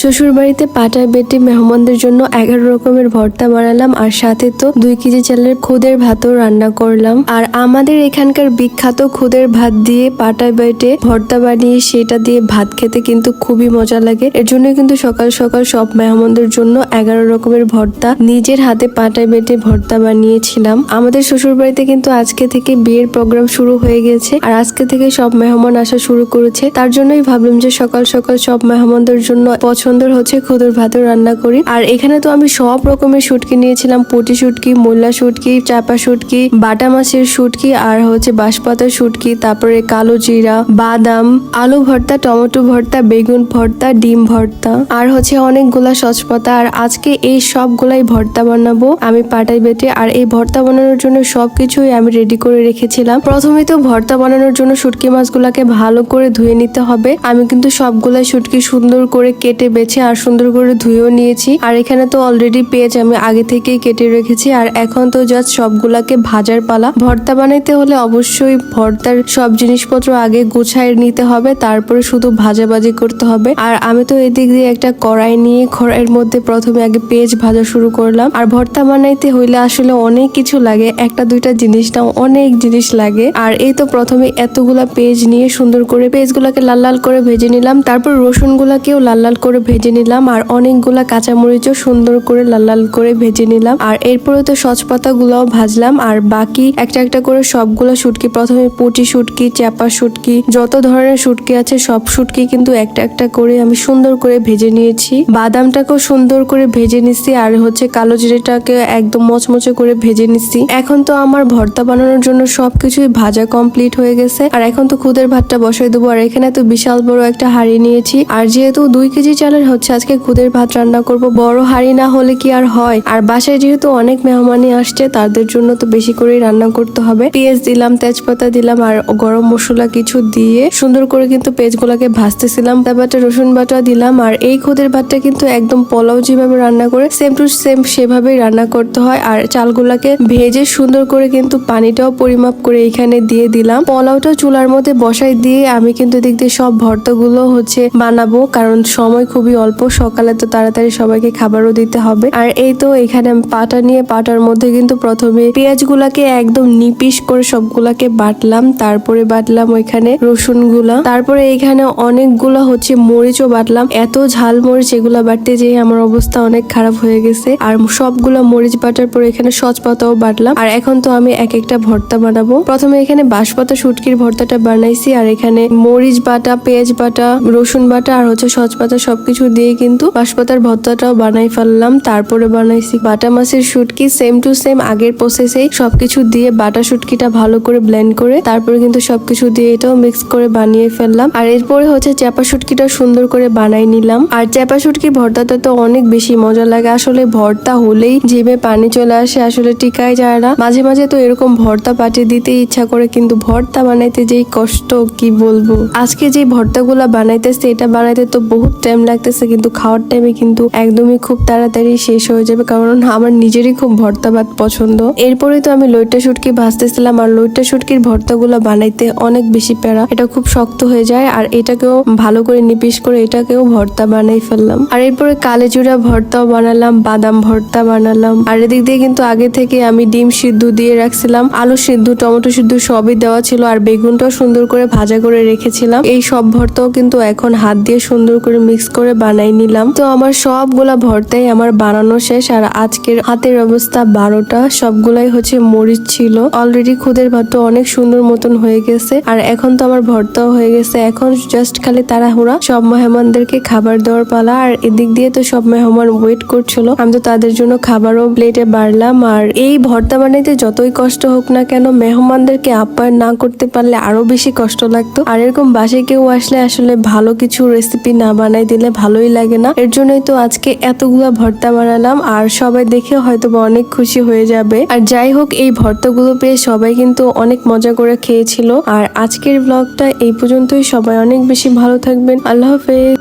শ্বশুর বাড়িতে পাটায় বেটে মেহমানদের জন্য এগারো রকমের ভর্তা বানালাম আর সাথে তো দুই কেজি চালের খুদের ভাতও রান্না করলাম। আর আমাদের এখানকার বিখ্যাত খুদের ভাত দিয়ে পাটায় বেটে ভর্তা বানিয়ে সেটা দিয়ে ভাত খেতে কিন্তু খুবই মজা লাগে। এর জন্য কিন্তু সকাল সকাল সব মেহমানদের জন্য এগারো রকমের ভর্তা নিজের হাতে পাটায় বেটে ভর্তা বানিয়েছিলাম। আমাদের শ্বশুর বাড়িতে কিন্তু আজকে থেকে বিয়ের প্রোগ্রাম শুরু হয়ে গেছে আর আজকে থেকে সব মেহমান আসা শুরু করেছে। তার জন্যই ভাবলাম যে সকাল সকাল সব মেহমানদের জন্য পছন্দের হচ্ছে, খুদুর ভাতও রান্না করি। আর এখানে তো আমি সব রকমের শুটকি নিয়েছিলাম, পুটি শুটকি মোল্লা শুটকি, চাপা শুটকি, বাটা মাছের শুটকি আর হচ্ছে বাঁশপাতার শুটকি, তারপরে কালো জিরা, বাদাম, আলু ভর্তা, টমেটো ভর্তা, বেগুন ভর্তা, ডিম ভর্তা, আর হচ্ছে অনেকগুলা সচপাতা আর আজকে এই সবগুলাই ভর্তা বানাবো আমি পাটাই বেটে। আর এই ভর্তা বানানোর জন্য সবকিছুই আমি রেডি করে রেখেছিলাম। প্রথমে তো ভর্তা বানানোর জন্য শুটকি মাছগুলাকে ভালো করে ধুয়ে নিতে হবে। আমি কিন্তু সবগুলাই শুটকি সুন্দর করে কেটে বেছে আর সুন্দর করে ধুয়েও নিয়েছি। আর এখানে তো অলরেডি পেঁয়াজ আমি আগে থেকেই কেটে রেখেছি। আর এখন তো জাস্ট সবগুলাকে ভাজার পালা। ভর্তা বানাইতে হলে অবশ্যই ভর্তার সব জিনিসপত্র আগে গুছায় নিতে হবে। তারপরে শুধু ভাজাভাজি করতে হবে। আর আমি তো এদিক দিয়ে একটা কড়াই নিয়ে কড়াইয়ের মধ্যে প্রথমে আগে পেঁয়াজ ভাজা শুরু করলাম। আর ভর্তা বানাইতে হইলে আসলে অনেক কিছু লাগে। একটা দুইটা জিনিস না অনেক জিনিস লাগে। আর এই তো প্রথমে এতগুলা পেঁয়াজ নিয়ে সুন্দর করে পেঁয়াজগুলোকে লাল লাল করে ভেজে নিলাম। তারপর রসুনগুলাকেও লাল লাল করে ভেজে নিলাম আর অনেকগুলা কাঁচামরিচও সুন্দর করে লাল লাল করে ভেজে নিলাম। আর এরপরে তো সচপাতা গুলাও ভাজলাম আর বাকি একটা একটা করে সবগুলো শুটকি, প্রথমে পুটি শুটকি চাপা শুটকি, যত ধরনের শুটকি আছে সব শুটকি কিন্তু একটা একটা করে আমি সুন্দর করে ভেজে নিয়েছি। বাদামটাকেও সুন্দর করে ভেজে নিচ্ছি আর হচ্ছে কালো জিরেটাকে একদম মচমচে করে ভেজে নিচ্ছি এখন তো আমার ভর্তা বানানোর জন্য সবকিছুই ভাজা কমপ্লিট হয়ে গেছে। আর এখন তো খুদের ভাতটা বসাই দেবো। আর এখানে তো বিশাল বড় একটা হাঁড়ি নিয়েছি। আর যেহেতু দুই কেজি চালের হচ্ছে আজকে খুদের ভাত রান্না করব। বড় হাঁড়ি না হলে কি আর হয়? আর বাসায় যেহেতু অনেক মেহমানি আসছে, তাদের জন্য তো বেশি করেই রান্না করতে হবে। পেঁয়াজ দিলাম, তেজপাতা দিলাম আর গরম মশলা কিছু দিয়ে সুন্দর করে কিন্তু পেঁয়াজগুলোকে ভাজতেছিলাম। তারপর রসুন বাটা দিলাম আর এই খুদের ভাতটা কিন্তু একদম পোলাও যেভাবে রান্না করে সেম টু সেম সেভাবেই রান্না করতে হয়। আর চালগুলাকে ভেজে সুন্দর করে কিন্তু পানিটাও পরিমাপ করে এখানে দিয়ে দিলাম। পোলাওটা চুলার মধ্যে বসাই দিয়ে আমি কিন্তু এদিক দিয়ে সব ভর্তাগুলো হচ্ছে বানাবো, কারণ সময় খুবই অল্প, সকালে তো তাড়াতাড়ি সবাইকে খাবারও দিতে হবে। আর এই তো এখানে পাটা নিয়ে, পাটার মধ্যে কিন্তু প্রথমে পেঁয়াজ গুলাকে একদম নিপিস করে সবগুলাকে বাটলাম, তারপরে বাটলাম ওইখানে রসুনগুলা তারপরে এখানে অনেকগুলো হচ্ছে মরিচও বাটলাম। এত ঝাল মরিচ এগুলা বাটতে যেয়ে আমার অবস্থা অনেক খারাপ হয়ে গেছে। আর সবগুলো মরিচ বাটার পরে এখানে সচপাতাও বাটলাম। আর এখন তো আমি এক একটা ভর্তা বানাবো। প্রথমে এখানে বাঁশপাতা শুটকির ভর্তাটা বানাইছি। আর এখানে মরিচ বাটা, পেঁয়াজ বাটা, রসুন বাটা আর হচ্ছে সচপাতা সবকিছু দিয়ে কিন্তু বাঁশপাতার ভর্তাটাও বানাই ফেললাম। তারপরে বানাইছি বাটা মাছের শুটকি সেম টু সেম আগের প্রসেসেই সবকিছু দিয়ে বাটা শুটকিটা ভালো করে ব্লেন্ড করে তারপরে কিন্তু সবকিছু দিয়ে এটাও মিক্স করে বানিয়ে ফেললাম। আর এরপরে হচ্ছে চাপা শুটকিটা সুন্দর করে বানাই নিলাম। আর চাপা শুটকির ভর্তাটা তো অনেক বেশি মজা লাগে। আসলে ভর্তা হলেই জিভে পানি চলে আসে, আসলে টিকায় যায় না। মাঝে মাঝে তো এরকম ভর্তা পাঠিয়ে দিতে ইচ্ছা করে, কিন্তু ভর্তা বানাইতে যেই কষ্ট, কি বলব? আজকে যে ভর্তাগুলা বানাইতেছে, এটা বানাইতে তো বহুত টাইম লাগতেছে কিন্তু খাওয়ার টাইমে কিন্তু একদমই খুব তাড়াতাড়ি শেষ হয়ে যাবে কারণ আমার নিজেরই খুব ভর্তা ভাত পছন্দ। এরপরে তো আমি লইটা শুটকি ভাজতেছিলাম আর লইটা শুটকির ভর্তাগুলো বানাইতে অনেক বেশি প্যারা। এটা খুব শক্ত হয়ে যায় আর এটাকেও ভালো করে নিপিস করে এটাকেও ভর্তা বানাই ফেললাম। আর এরপরে কালেচুরা ভর্তাও বানালাম, বাদাম ভর্তা বানালাম। আর এদিক দিয়ে কিন্তু আগে থেকে আমি ডিম সিদ্ধ দিয়ে রাখছিলাম। আলু সিদ্ধ, টমেটো সিদ্ধ সবই দেওয়া ছিল আর বেগুনটাও সুন্দর করে ভাজা করে রেখেছিলাম। এই সব ভর্তাও কিন্তু এখন হাত দিয়ে সুন্দর করে মিক্স করে বানাই নিলাম। তো আমার সবগুলা ভর্তাই আমার বানানো শেষ, আর আজকের হাতের অবস্থা বারোটা, সবগুলাই হচ্ছে মরিচ ছিল। অলরেডি খুদের ভাতটা অনেক সুন্দর মতন হয়ে গেছে, আর এখন তো আমার ভর্তাও হয়ে গেছে। এখন জাস্ট খালি তাড়াহুড়া, সব মেহমানদেরকে খাবার দেওয়ার পালা, আর এদিক দিয়ে তো সব মেহমান ওয়েট করছিল। আমি তো তাদের জন্য খাবারও প্লেটে বাড়লাম, আর এই ভর্তা বানাইতে যতই কষ্ট হোক না কেন, মেহমানদেরকে আপ্যায়ন না করতে পারলে আরও বেশি কষ্ট লাগতো। আর এরকম বাসে কেউ আসলে আসলে ভালো কিছু রেসিপি না বানাই দিলে ভালোই লাগে না। এর জন্যই তো আজকে এতগুলা ভর্তা বানালাম, আর সবাই দেখে হয়তো অনেক খুশি হয়ে যাবে। আর যাই হোক, এই ভর্তাগুলো পেয়ে সবাই কিন্তু অনেক মজা করে খেয়েছিল। আর আজকের ব্লগটা এই পর্যন্তই। সবাই অনেক বেশি ভালো থাকবেন। আল্লাহ হাফেজ।